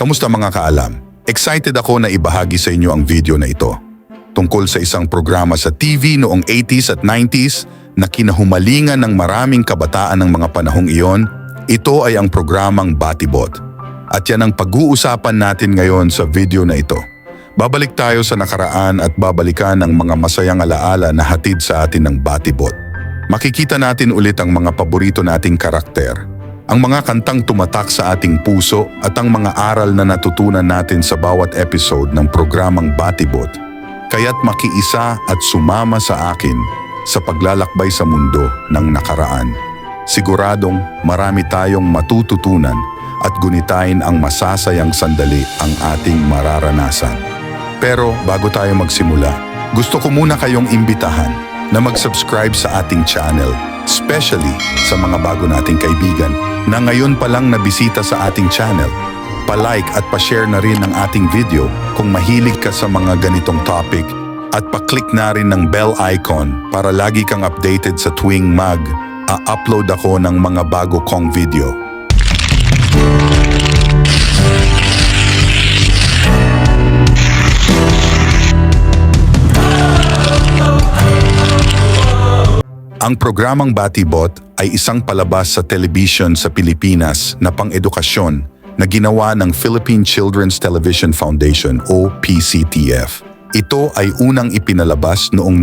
Kamusta mga kaalam? Excited ako na ibahagi sa inyo ang video na ito. Tungkol sa isang programa sa TV noong 80s at 90s na kinahumalingan ng maraming kabataan ng mga panahong iyon, ito ay ang programang Batibot. At yan ang pag-uusapan natin ngayon sa video na ito. Babalik tayo sa nakaraan at babalikan ang mga masayang alaala na hatid sa atin ng Batibot. Makikita natin ulit ang mga paborito nating karakter, ang mga kantang tumatak sa ating puso at ang mga aral na natutunan natin sa bawat episode ng programang Batibot. Kaya't makiisa at sumama sa akin sa paglalakbay sa mundo ng nakaraan. Siguradong marami tayong matututunan at gunitain ang masasayang sandali ang ating mararanasan. Pero bago tayo magsimula, gusto ko muna kayong imbitahan na mag-subscribe sa ating channel, especially sa mga bago nating kaibigan na ngayon pa lang nabisita sa ating channel. Pa-like at pa-share na rin ang ating video kung mahilig ka sa mga ganitong topic at pa-click na rin ng bell icon para lagi kang updated sa tuwing mag a-upload ako ng mga bago kong video. Ang programang Batibot ay isang palabas sa television sa Pilipinas na pang-edukasyon na ginawa ng Philippine Children's Television Foundation o PCTF. Ito ay unang ipinalabas noong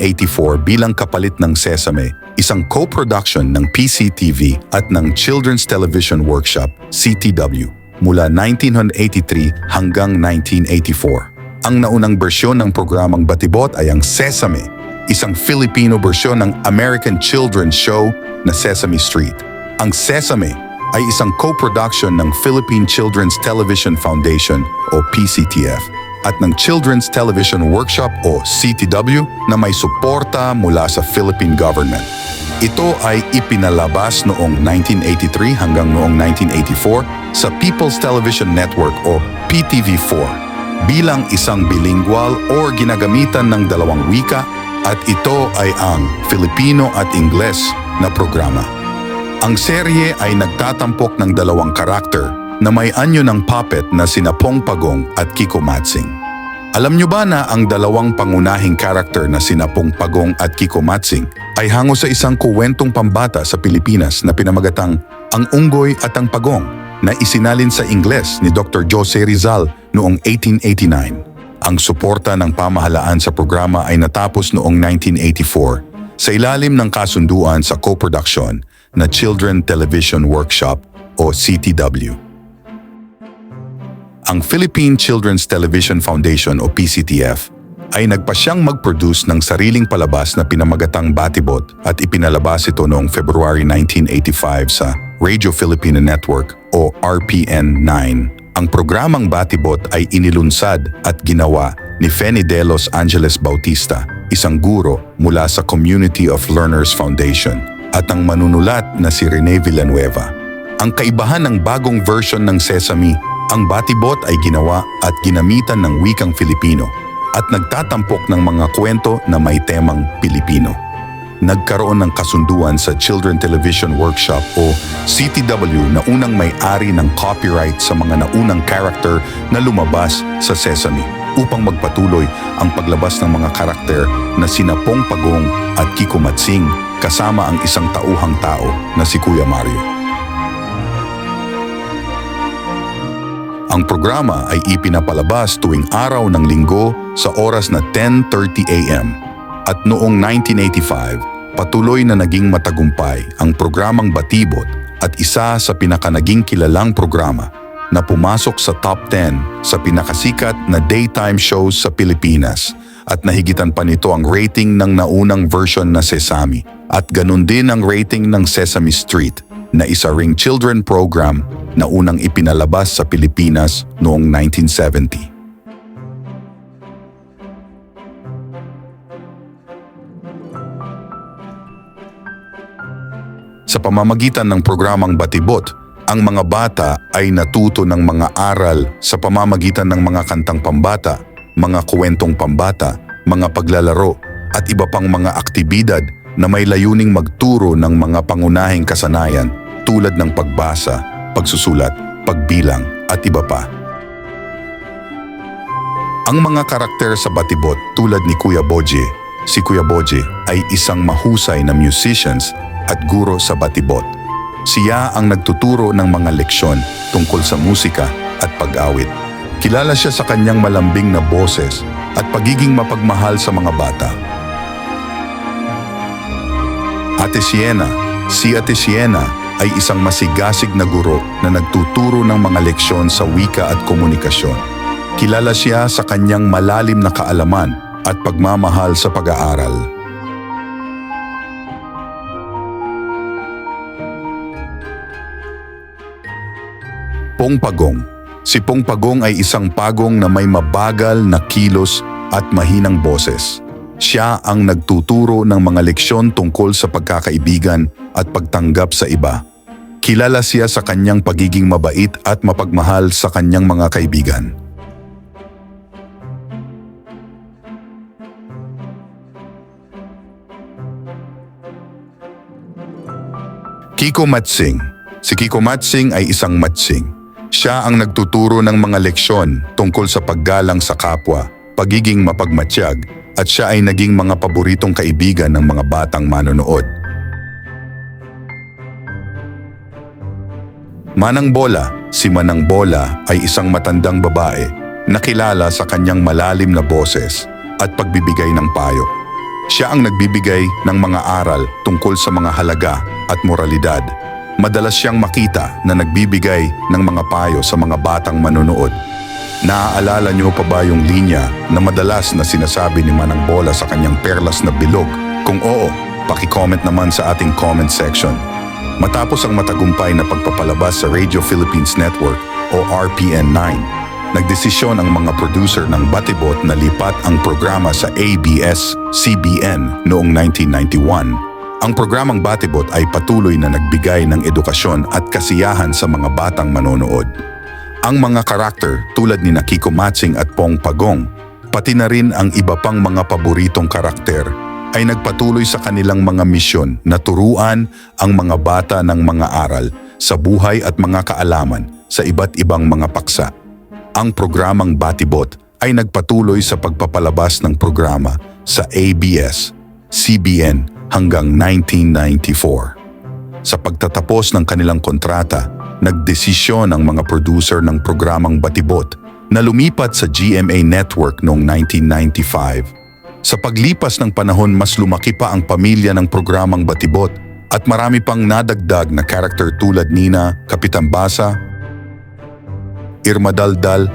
1984 bilang kapalit ng Sesame, isang co-production ng PCTV at ng Children's Television Workshop, CTW, mula 1983 hanggang 1984. Ang naunang bersyon ng programang Batibot ay ang Sesame, isang Filipino bersyon ng American children's show na Sesame Street. Ang Sesame ay isang co-production ng Philippine Children's Television Foundation o PCTF at ng Children's Television Workshop o CTW na may suporta mula sa Philippine government. Ito ay ipinalabas noong 1983 hanggang noong 1984 sa People's Television Network o PTV4 bilang isang bilingual o ginagamitan ng dalawang wika at ito ay ang Filipino at Ingles na programa. Ang serye ay nagtatampok ng dalawang karakter na may anyo ng puppet na sina Pong Pagong at Kiko Matsing. Alam nyo ba na ang dalawang pangunahing karakter na sina Pong Pagong at Kiko Matsing ay hango sa isang kuwentong pambata sa Pilipinas na pinamagatang Ang Unggoy at ang Pagong na isinalin sa Ingles ni Dr. Jose Rizal noong 1889. Ang suporta ng pamahalaan sa programa ay natapos noong 1984 sa ilalim ng kasunduan sa co-production na Children Television Workshop o CTW. Ang Philippine Children's Television Foundation o PCTF ay nagpasyang mag-produce ng sariling palabas na pinamagatang Batibot at ipinalabas ito noong February 1985 sa Radio Filipino Network o RPN 9. Ang programang Batibot ay inilunsad at ginawa ni Feni Delos Angeles Bautista, isang guro mula sa Community of Learners Foundation, at ang manunulat na si Rene Villanueva. Ang kaibahan ng bagong version ng Sesame, ang Batibot ay ginawa at ginamitan ng wikang Filipino at nagtatampok ng mga kwento na may temang Pilipino. Nagkaroon ng kasunduan sa Children Television Workshop o CTW na unang may-ari ng copyright sa mga naunang character na lumabas sa Sesame upang magpatuloy ang paglabas ng mga karakter na sina Pong Pagong at Kiko Matsing kasama ang isang tauhang tao na si Kuya Mario. Ang programa ay ipinapalabas tuwing araw ng linggo sa oras na 10.30 a.m. At noong 1985, patuloy na naging matagumpay ang programang Batibot at isa sa pinakanaging kilalang programa na pumasok sa top 10 sa pinakasikat na daytime shows sa Pilipinas at nahigitan pa nito ang rating ng naunang version na Sesame at ganun din ang rating ng Sesame Street na isa ring children program na unang ipinalabas sa Pilipinas noong 1970. Sa pamamagitan ng programang Batibot, ang mga bata ay natuto ng mga aral sa pamamagitan ng mga kantang pambata, mga kwentong pambata, mga paglalaro at iba pang mga aktibidad na may layuning magturo ng mga pangunahing kasanayan tulad ng pagbasa, pagsusulat, pagbilang at iba pa. Ang mga karakter sa Batibot tulad ni Kuya Boje, si Kuya Boje ay isang mahusay na musicians at guro sa Batibot. Siya ang nagtuturo ng mga leksyon tungkol sa musika at pag-awit. Kilala siya sa kanyang malambing na boses at pagiging mapagmahal sa mga bata. Ate Siena, si Ate Siena ay isang masigasig na guro na nagtuturo ng mga leksyon sa wika at komunikasyon. Kilala siya sa kanyang malalim na kaalaman at pagmamahal sa pag-aaral. Pong Pagong Si Pong Pagong ay isang pagong na may mabagal na kilos at mahinang boses. Siya ang nagtuturo ng mga leksyon tungkol sa pagkakaibigan at pagtanggap sa iba. Kilala siya sa kanyang pagiging mabait at mapagmahal sa kanyang mga kaibigan. Kiko Matsing Si Kiko Matsing ay isang matsing. Siya ang nagtuturo ng mga leksyon tungkol sa paggalang sa kapwa, pagiging mapagmatsyag, at siya ay naging mga paboritong kaibigan ng mga batang manonood. Manang Bola, si Manang Bola ay isang matandang babae na kilala sa kanyang malalim na boses at pagbibigay ng payo. Siya ang nagbibigay ng mga aral tungkol sa mga halaga at moralidad. Madalas siyang makita na nagbibigay ng mga payo sa mga batang manonood. Naaalala niyo pa ba yung linya na madalas na sinasabi ni Manang Bola sa kanyang perlas na bilog? Kung oo, paki-comment naman sa ating comment section. Matapos ang matagumpay na pagpapalabas sa Radio Philippines Network o RPN9, nagdesisyon ang mga producer ng Batibot na lipat ang programa sa ABS-CBN noong 1991. Ang programang Batibot ay patuloy na nagbigay ng edukasyon at kasiyahan sa mga batang manonood. Ang mga karakter tulad ni Nakiko Matsing at Pong Pagong, pati na rin ang iba pang mga paboritong karakter ay nagpatuloy sa kanilang mga misyon na turuan ang mga bata ng mga aral sa buhay at mga kaalaman sa iba't ibang mga paksa. Ang programang Batibot ay nagpatuloy sa pagpapalabas ng programa sa ABS, CBN hanggang 1994. Sa pagtatapos ng kanilang kontrata, nagdesisyon ang mga producer ng programang Batibot na lumipat sa GMA Network noong 1995 sa paglipas ng panahon mas lumaki pa ang pamilya ng programang Batibot at marami pang nadagdag na karakter tulad Nina, Kapitan Basa, Irma Daldal,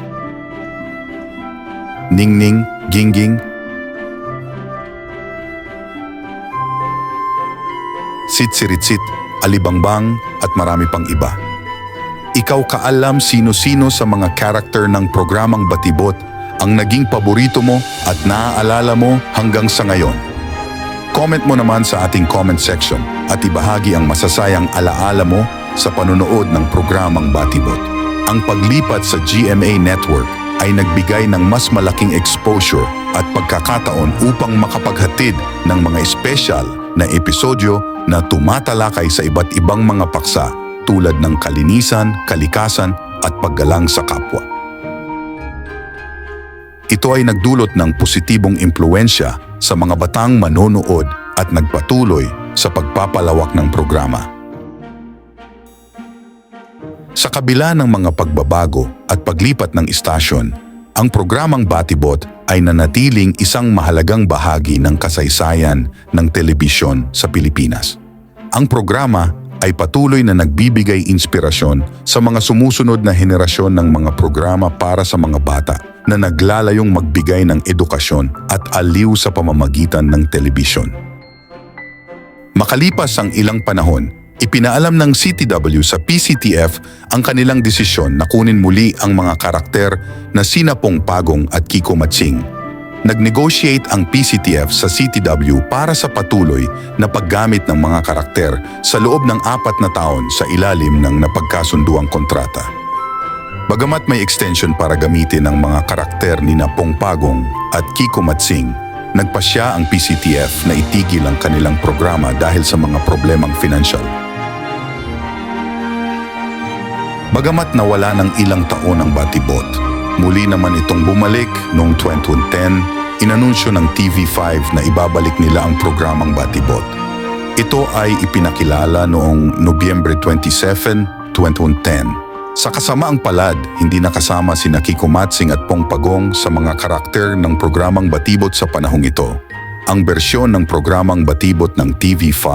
Ningning, Gingging, Sitsiritsit, Alibangbang at marami pang iba. Ikaw kaalam sino-sino sa mga karakter ng programang Batibot ang naging paborito mo at naaalala mo hanggang sa ngayon. Comment mo naman sa ating comment section at ibahagi ang masasayang alaala mo sa panonood ng programang Batibot. Ang paglipat sa GMA Network ay nagbigay ng mas malaking exposure at pagkakataon upang makapaghatid ng mga espesyal na episodyo na tumatalakay sa iba't ibang mga paksa tulad ng kalinisan, kalikasan at paggalang sa kapwa. Ito ay nagdulot ng positibong impluensya sa mga batang manonood at nagpatuloy sa pagpapalawak ng programa. Sa kabila ng mga pagbabago at paglipat ng istasyon, ang programang Batibot ay nanatiling isang mahalagang bahagi ng kasaysayan ng telebisyon sa Pilipinas. Ang programa ay patuloy na nagbibigay inspirasyon sa mga sumusunod na henerasyon ng mga programa para sa mga bata na naglalayong magbigay ng edukasyon at aliw sa pamamagitan ng telebisyon. Makalipas ang ilang panahon, ipinaalam ng CTW sa PCTF ang kanilang desisyon na kunin muli ang mga karakter na sina Pong Pagong at Kiko Matsing. nag-negotiate ang PCTF sa CTW para sa patuloy na paggamit ng mga karakter sa loob ng apat na taon sa ilalim ng napagkasunduang kontrata. Bagamat may extension para gamitin ang mga karakter ni Napong Pagong at Kiko Matsing, nagpasya ang PCTF na itigil ang kanilang programa dahil sa mga problemang financial. Bagamat nawala ng ilang taon ang Batibot, muli naman itong bumalik noong 2010, inanunsyo ng TV5 na ibabalik nila ang programang Batibot. Ito ay ipinakilala noong Nobyembre 27, 2010. Sa kasamaang palad, hindi nakasama si Kiko Matsing at Pong Pagong sa mga karakter ng programang Batibot sa panahong ito. Ang bersyon ng programang Batibot ng TV5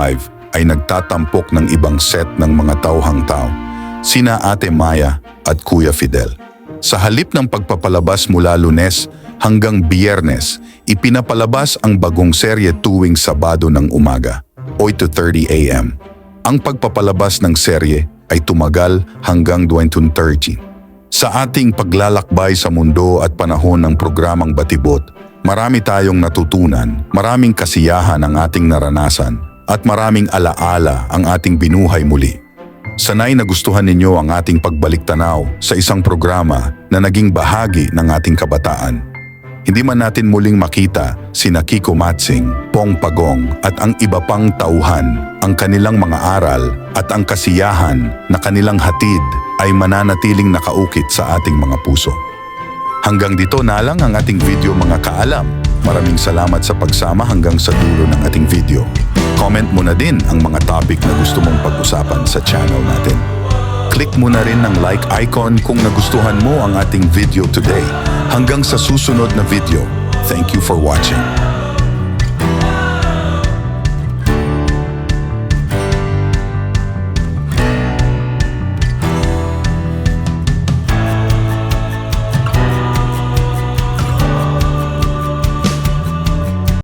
ay nagtatampok ng ibang set ng mga tauhang tao, sina Ate Maya at Kuya Fidel. Sa halip ng pagpapalabas mula lunes hanggang biyernes, ipinapalabas ang bagong serye tuwing Sabado ng umaga, 8.30 a.m. Ang pagpapalabas ng serye ay tumagal hanggang 2030. Sa ating paglalakbay sa mundo at panahon ng programang Batibot, marami tayong natutunan, maraming kasiyahan ang ating naranasan, at maraming alaala ang ating binuhay muli. Sanay na gustuhan ninyo ang ating pagbalik tanaw sa isang programa na naging bahagi ng ating kabataan. Hindi man natin muling makita si Kiko Matsing, Pong Pagong at ang iba pang tauhan, ang kanilang mga aral at ang kasiyahan na kanilang hatid ay mananatiling nakaukit sa ating mga puso. Hanggang dito na lang ang ating video mga kaalam. Maraming salamat sa pagsama hanggang sa dulo ng ating video. Comment mo na din ang mga topic na gusto mong pag-usapan sa channel natin. Click mo na rin ang like icon kung nagustuhan mo ang ating video today. Hanggang sa susunod na video. Thank you for watching.